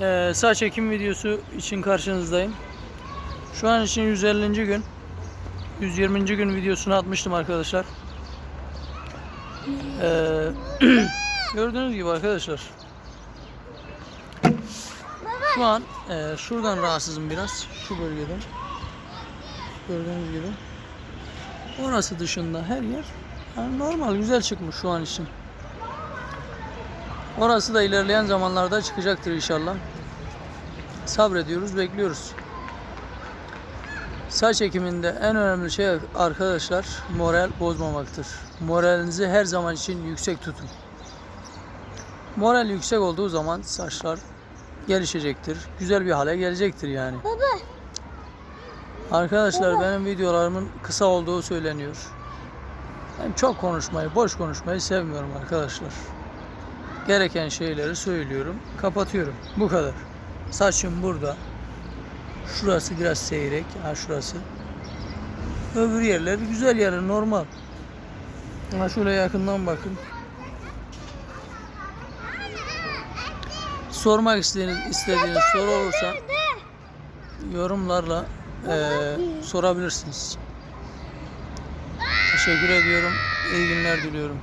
Ee, saç ekim videosu için karşınızdayım. Şu an için 150. gün. 120. gün videosunu atmıştım arkadaşlar. Ee, gördüğünüz gibi arkadaşlar. Şu an e, şuradan rahatsızım biraz. Şu bölgeden. Gördüğünüz gibi. Orası dışında her yer yani normal güzel çıkmış şu an için. Orası da ilerleyen zamanlarda çıkacaktır inşallah. Sabrediyoruz, bekliyoruz. Saç ekiminde en önemli şey arkadaşlar moral bozmamaktır. Moralinizi her zaman için yüksek tutun. Moral yüksek olduğu zaman saçlar gelişecektir. Güzel bir hale gelecektir yani. Baba. Arkadaşlar benim videolarımın kısa olduğu söyleniyor. Ben çok konuşmayı, boş konuşmayı sevmiyorum arkadaşlar. Gereken şeyleri söylüyorum, kapatıyorum. Bu kadar. Saçım burada. Şurası biraz seyrek, ha şurası. Öbür yerler güzel yerler, normal. Ha şöyle yakından bakın. Sormak istediğiniz, istediğiniz soru olursa yorumlarla eee, sorabilirsiniz. Teşekkür ediyorum. İyi günler diliyorum.